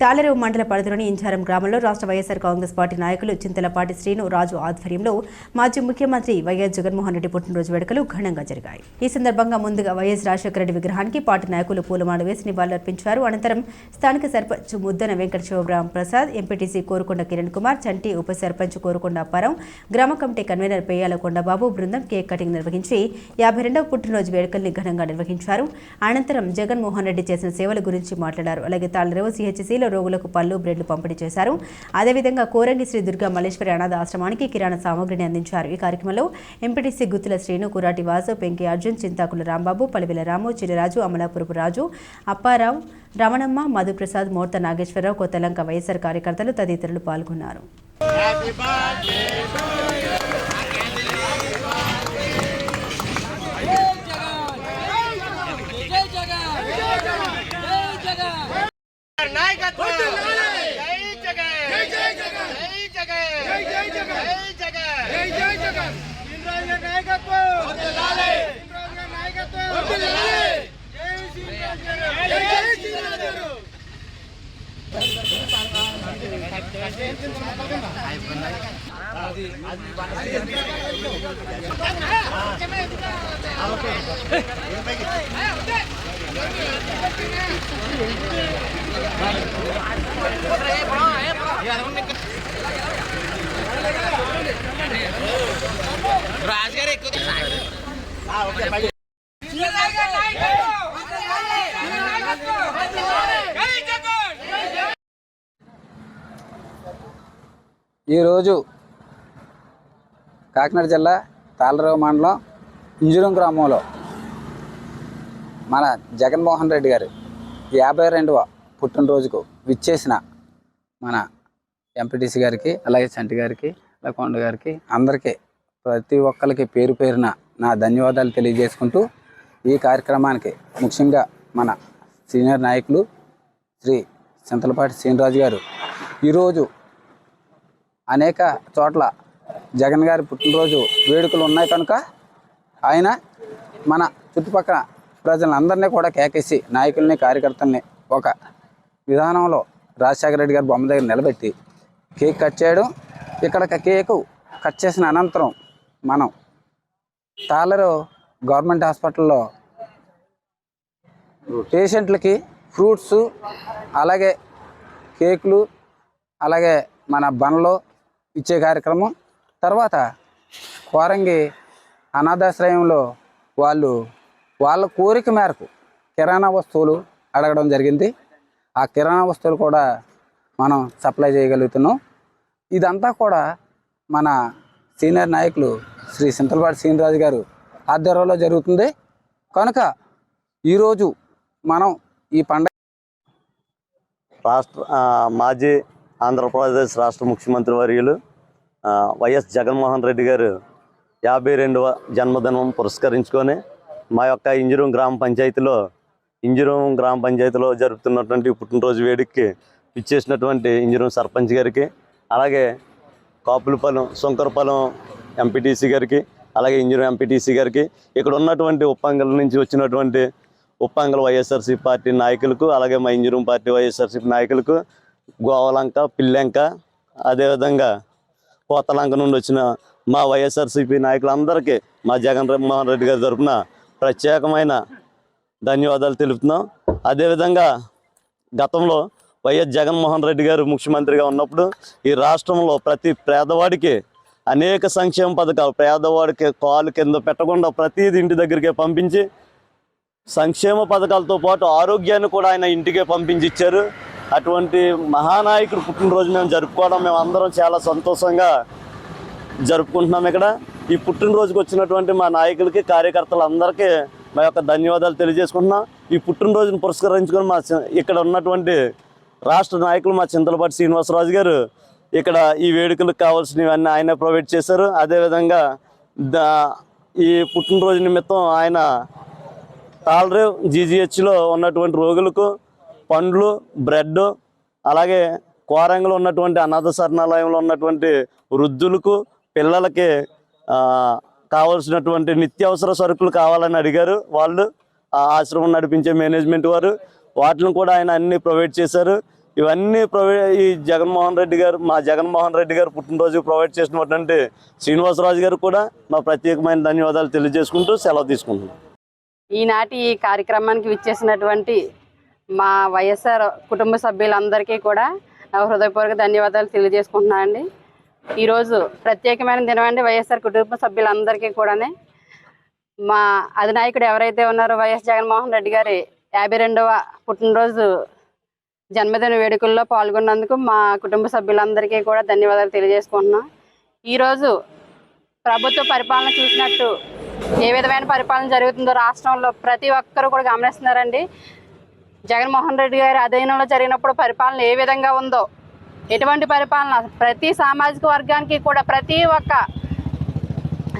తాళరేవు మండల పరిధిలోని ఇంచారం గ్రామంలో రాష్ట్ర వైఎస్సార్ కాంగ్రెస్ పార్టీ నాయకులు చింతలపాటి శ్రీను రాజు ఆధ్వర్యంలో మాజీ ముఖ్యమంత్రి వైఎస్ జగన్మోహన్ రెడ్డి పుట్టినరోజు వేడుకలు ఘనంగా జరిగాయి. ఈ సందర్భంగా ముందుగా వైఎస్ రాజశేఖర రెడ్డి విగ్రహానికి పార్టీ నాయకులు పూలమాల వేసి నివాళులర్పించారు. అనంతరం స్థానిక సర్పంచ్ ముద్దన వెంకట శివరాం ప్రసాద్ ఎంపీటీసీ కోరుకొండ కిరణ్ కుమార్ చంటి ఉప సర్పంచ్ కోరుకొండ అప్పారావు గ్రామ కమిటీ కన్వీనర్ పేయాల కొండబాబు బృందం కేక్ కటింగ్ నిర్వహించి యాభై రెండవ పుట్టినరోజు వేడుకల్ని ఘనంగా నిర్వహించారు. అనంతరం జగన్మోహన్ రెడ్డి చేసిన సేవల గురించి మాట్లాడారు. అలాగే తాళరేవు సిహెచ్సిలో రోగులకు పళ్ళు బ్రెడ్లు పంపిణీ చేశారు. అదేవిధంగా కోరంగి శ్రీ దుర్గా మల్లేశ్వరి అనాథ ఆశ్రమానికి కిరాణా సామగ్రిని అందించారు. ఈ కార్యక్రమంలో ఎంపీటీసీ గుత్తుల శ్రీను కురాటి వాసు పెంకి అర్జున్ చింతాకుల రాంబాబు పలివెల రాము చిరిరాజు అమలాపురపు రాజు అప్పారావు రమణమ్మ మధుప్రసాద్ మూర్త నాగేశ్వరరావు కొత్తలంక వైఎస్ఆర్ కార్యకర్తలు తదితరులు పాల్గొన్నారు జై జగన్ జై జగన్ జై జగన్ నాయకత్వం జై జగన్ జై జై జగన్ జై జగన్ జై జై జగన్ జై జగన్ జై జై జగన్ ఇంద్రాజ నాయకత్వం వర్ధిల్లాలి ఇంద్రాజ నాయకత్వం వర్ధిల్లాలి జై శ్రీరామ్ జై జై శ్రీరామ్ జై ఈరోజు కాకినాడ జిల్లా తాళరావు మండలం ఇంజురం గ్రామంలో మన జగన్మోహన్ రెడ్డి గారు యాభై రెండవ పుట్టినరోజుకు విచ్చేసిన మన ఎంపీటీసీ గారికి అలాగే చంటి గారికి అలాగే కొండ గారికి అందరికీ ప్రతి ఒక్కరికి పేరు పేరున నా ధన్యవాదాలు తెలియజేసుకుంటూ ఈ కార్యక్రమానికి ముఖ్యంగా మన సీనియర్ నాయకులు శ్రీ చింతలపాటి శ్రీనిరాజు గారు ఈరోజు అనేక చోట్ల జగన్ గారి పుట్టినరోజు వేడుకలు ఉన్నాయి కనుక ఆయన మన చుట్టుపక్కల ప్రజలందరినీ కూడా కేకేసి నాయకుల్ని కార్యకర్తల్ని ఒక విధానంలో రాజశేఖర రెడ్డి గారి బొమ్మ దగ్గర నిలబెట్టి కేక్ కట్ చేయడం ఇక్కడ కేకు కట్ చేసిన అనంతరం మనం తాలరు గవర్నమెంట్ హాస్పిటల్లో పేషెంట్లకి ఫ్రూట్స్ అలాగే కేకులు అలాగే మన బండ్లు ఇచ్చే కార్యక్రమం. తర్వాత కోరంగి అనాథాశ్రయంలో వాళ్ళు వాళ్ళ కోరిక మేరకు కిరాణా వస్తువులు అడగడం జరిగింది. ఆ కిరాణా వస్తువులు కూడా మనం సప్లై చేయగలుగుతున్నాం. ఇదంతా కూడా మన సీనియర్ నాయకులు శ్రీ సింతలపాటి శ్రీనిరాజు గారు ఆధ్వర్యంలో జరుగుతుంది. కనుక ఈరోజు మనం ఈ పండగ రాష్ట్ర మాజీ ఆంధ్రప్రదేశ్ రాష్ట్ర ముఖ్యమంత్రి వర్యులు వైఎస్ జగన్మోహన్ రెడ్డి గారు యాభై రెండవ జన్మదినం పురస్కరించుకొని మా యొక్క ఇంజురం గ్రామ పంచాయతీలో ఇంజురం గ్రామ పంచాయతీలో జరుపుతున్నటువంటి పుట్టినరోజు వేడుకకి ఇచ్చేసినటువంటి ఇంజురం సర్పంచ్ గారికి అలాగే కాపులపాలెం శంకరపాలెం ఎంపీటీసీ గారికి అలాగే ఇంజురం ఎంపీటీసీ గారికి ఇక్కడ ఉన్నటువంటి ఉప్పంగల నుంచి వచ్చినటువంటి ఉప్పంగల వైఎస్ఆర్సీ పార్టీ నాయకులకు అలాగే మా ఇంజురం పార్టీ వైఎస్ఆర్సీ నాయకులకు గోవలంక పిల్లంక అదేవిధంగా కోతలంక నుండి వచ్చిన మా వైఎస్ఆర్సీపీ నాయకులందరికీ మా జగన్ మోహన్ రెడ్డి గారి తరఫున ప్రత్యేకమైన ధన్యవాదాలు తెలుపుతున్నాం. అదేవిధంగా గతంలో వైఎస్ జగన్మోహన్ రెడ్డి గారు ముఖ్యమంత్రిగా ఉన్నప్పుడు ఈ రాష్ట్రంలో ప్రతి పేదవాడికి అనేక సంక్షేమ పథకాలు పేదవాడికి కాలు కింద పెట్టకుండా ప్రతిది ఇంటి దగ్గరికే పంపించి సంక్షేమ పథకాలతో పాటు ఆరోగ్యాన్ని కూడా ఆయన ఇంటికే పంపించి ఇచ్చారు. అటువంటి మహానాయకుడు పుట్టినరోజు మేము జరుపుకోవడం మేము అందరం చాలా సంతోషంగా జరుపుకుంటున్నాం ఇక్కడ. ఈ పుట్టినరోజుకి వచ్చినటువంటి మా నాయకులకి కార్యకర్తలందరికీ మా యొక్క ధన్యవాదాలు తెలియజేసుకుంటున్నాం. ఈ పుట్టినరోజును పురస్కరించుకొని మా ఇక్కడ ఉన్నటువంటి రాష్ట్ర నాయకులు మా చింతలపాటి శ్రీనివాసరాజు గారు ఇక్కడ ఈ వేడుకలకు కావాల్సినవన్నీ ఆయన ప్రొవైడ్ చేశారు. అదేవిధంగా దా ఈ పుట్టినరోజు నిమిత్తం ఆయన తాళరేవ్ జీజీహెచ్లో ఉన్నటువంటి రోగులకు పండ్లు బ్రెడ్ అలాగే కోరంగలో ఉన్నటువంటి అనాథ శరణాలయంలో ఉన్నటువంటి వృద్ధులకు పిల్లలకి కావాల్సినటువంటి కావలసినటువంటి నిత్యావసర సరుకులు కావాలని అడిగారు. వాళ్ళు ఆ ఆశ్రమం నడిపించే మేనేజ్మెంట్ వారు. వాటిని కూడా ఆయన అన్ని ప్రొవైడ్ చేశారు. ఇవన్నీ ప్రొవైడ్ ఈ జగన్మోహన్ రెడ్డి గారు మా జగన్మోహన్ రెడ్డి గారు పుట్టినరోజు ప్రొవైడ్ చేసినటువంటి శ్రీనివాసరాజు గారు కూడా మా ప్రత్యేకమైన ధన్యవాదాలు తెలియజేసుకుంటూ సెలవు తీసుకుంటున్నాం. ఈనాటి ఈ కార్యక్రమానికి విచ్చేసినటువంటి మా వైఎస్ఆర్ కుటుంబ సభ్యులందరికీ కూడా హృదయపూర్వక ధన్యవాదాలు తెలియజేసుకుంటున్నాను అండి ఈరోజు ప్రత్యేకమైన దినం అండి వైఎస్ఆర్ కుటుంబ సభ్యులందరికీ కూడానే. మా అధినాయకుడు ఎవరైతే ఉన్నారో వైఎస్ జగన్మోహన్ రెడ్డి గారి యాభై రెండవ పుట్టినరోజు జన్మదిన వేడుకల్లో పాల్గొన్నందుకు మా కుటుంబ సభ్యులందరికీ కూడా ధన్యవాదాలు తెలియజేసుకుంటున్నాం. ఈరోజు ప్రభుత్వ పరిపాలన చూసినట్టు ఏ విధమైన పరిపాలన జరుగుతుందో రాష్ట్రంలో ప్రతి ఒక్కరూ కూడా గమనిస్తున్నారండి. జగన్మోహన్ రెడ్డి గారి అధీనంలో జరిగినప్పుడు పరిపాలన ఏ విధంగా ఉందో ఎటువంటి పరిపాలన ప్రతి సామాజిక వర్గానికి కూడా ప్రతి ఒక్క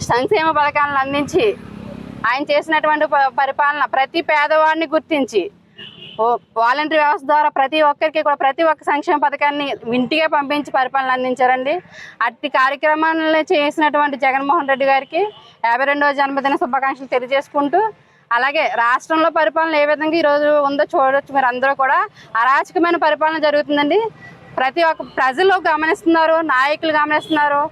సంక్షేమ పథకాలను అందించి ఆయన చేసినటువంటి ప- పరిపాలన ప్రతి పేదవాడిని గుర్తించి వాలంటరీ వ్యవస్థ ద్వారా ప్రతి ఒక్కరికి కూడా ప్రతి ఒక్క సంక్షేమ పథకాన్ని ఇంటికే పంపించి పరిపాలన అందించారండి. అట్టి కార్యక్రమాలను చేసినటువంటి జగన్మోహన్ రెడ్డి గారికి యాభై రెండవ జన్మదిన శుభాకాంక్షలు తెలియజేసుకుంటూ అలాగే రాష్ట్రంలో పరిపాలన ఏ విధంగా ఈరోజు ఉందో చూడొచ్చు మీరు అందరూ కూడా. అరాచకమైన పరిపాలన జరుగుతుందండి. ప్రతి ఒక్క ప్రజలు గమనిస్తున్నారు నాయకులు గమనిస్తున్నారు.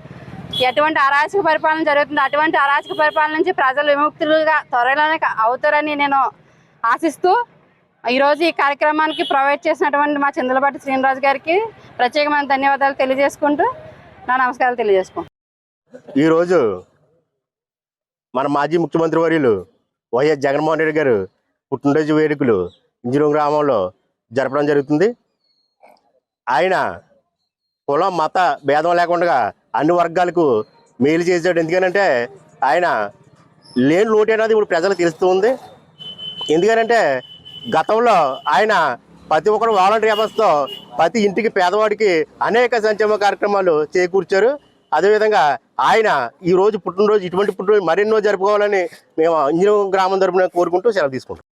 ఎటువంటి అరాచక పరిపాలన జరుగుతుంది? అటువంటి అరాచక పరిపాలన నుంచి ప్రజలు విముక్తులుగా త్వరలోనే అవుతారని నేను ఆశిస్తూ ఈరోజు ఈ కార్యక్రమానికి ప్రొవైడ్ చేసినటువంటి మా చంద్రపాటి శ్రీనివాస్ గారికి ప్రత్యేకమైన ధన్యవాదాలు తెలియజేసుకుంటూ నా నమస్కారాలు తెలియజేసుకుంటాను ఈరోజు మన మాజీ ముఖ్యమంత్రి వర్యులు వైఎస్ జగన్మోహన్ రెడ్డి గారు పుట్టినరోజు వేడుకలు ఇంజనీరింగ్ గ్రామంలో జరపడం జరుగుతుంది. ఆయన కులం మత భేదం లేకుండా అన్ని వర్గాలకు మేలు చేశాడు. ఎందుకనంటే ఆయన లేని లోటు అనేది ఇప్పుడు ప్రజలకు తెలుస్తూ ఉంది. ఎందుకనంటే గతంలో ఆయన ప్రతి ఒక్కరు వాలంటీర్ వ్యవస్థతో ప్రతి ఇంటికి పేదవాడికి అనేక సంక్షేమ కార్యక్రమాలు చేకూర్చారు. అదేవిధంగా ఆయన ఈ రోజు పుట్టినరోజు ఇటువంటి పుట్టినరోజు మరెన్నో జరుపుకోవాలని మేము ఇంజనీరింగ్ గ్రామం తరపున కోరుకుంటూ సెలవు తీసుకుంటాం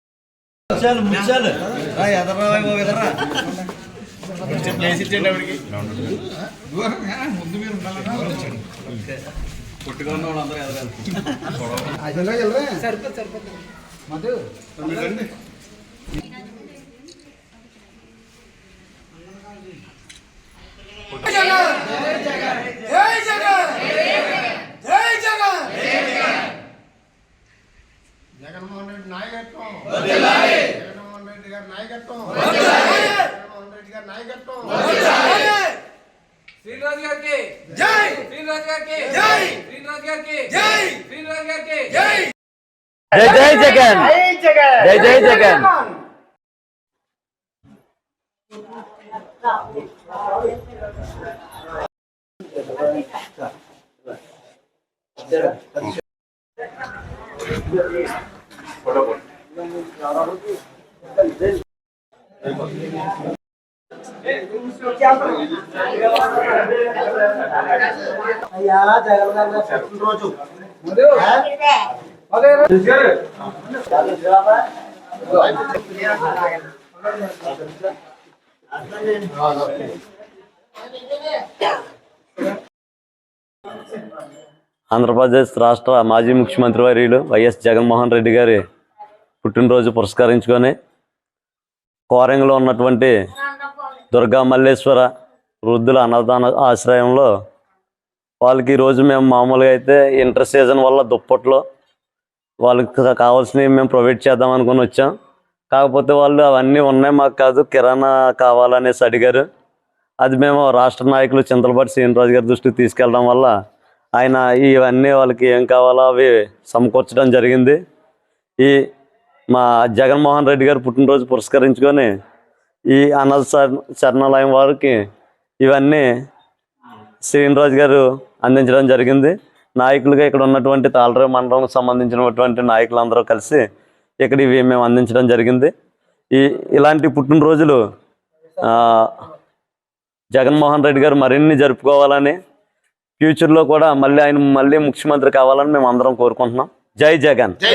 జై జగన్ జై జగన్ జగన్మోహన్ రెడ్డి నాయకత్వం జగన్మోహన్ రెడ్డి గారి నాయకత్వం జగన్మోహన్ రెడ్డి గారి నాయకత్వం శ్రీనివాస్ గారికి జై శ్రీనివాస్ గారికి జై శ్రీనివాస్ గారికి జై శ్రీనివాస్ గారికి జై జై జై జగన్ జై జగన్ జై జై జగన్ అయ్యా జగన్ గారి పుట్టినరోజు ఆంధ్రప్రదేశ్ రాష్ట్ర మాజీ ముఖ్యమంత్రి వర్యులు వైఎస్ జగన్మోహన్ రెడ్డి గారి పుట్టినరోజు పురస్కరించుకొని కోరంగలో ఉన్నటువంటి దుర్గా మల్లేశ్వర వృద్ధుల అన్నదాన ఆశ్రయంలో వాళ్ళకి ఈరోజు మేము మామూలుగా అయితే ఇంటర్ సీజన్ వల్ల దుప్పట్లో వాళ్ళకి కావాల్సినవి మేము ప్రొవైడ్ చేద్దాం అనుకుని వచ్చాం. కాకపోతే వాళ్ళు అవన్నీ ఉన్నాయి మాకు కాదు కిరాణా కావాలనేసి అడిగారు. అది మేము రాష్ట్ర నాయకులు చింతలపాటి శ్రీనిరాజు గారి దృష్టికి తీసుకెళ్ళడం వల్ల ఆయన ఇవన్నీ వాళ్ళకి ఏం కావాలో అవి సమకూర్చడం జరిగింది. ఈ మా జగన్మోహన్ రెడ్డి గారు పుట్టినరోజు పురస్కరించుకొని ఈ అనాథ శరణాలయం వారికి ఇవన్నీ శ్రీనిరాజు గారు అందించడం జరిగింది. నాయకులుగా ఇక్కడ ఉన్నటువంటి తాళరేవు మండలం సంబంధించినటువంటి నాయకులందరూ కలిసి ఇక్కడ ఇవి మేము అందించడం జరిగింది. ఈ ఇలాంటి పుట్టినరోజులు జగన్మోహన్ రెడ్డి గారు మరిన్ని జరుపుకోవాలని ఫ్యూచర్లో కూడా మళ్ళీ ఆయన మళ్ళీ ముఖ్యమంత్రి కావాలని మేము అందరం కోరుకుంటున్నాం. జై జగన్.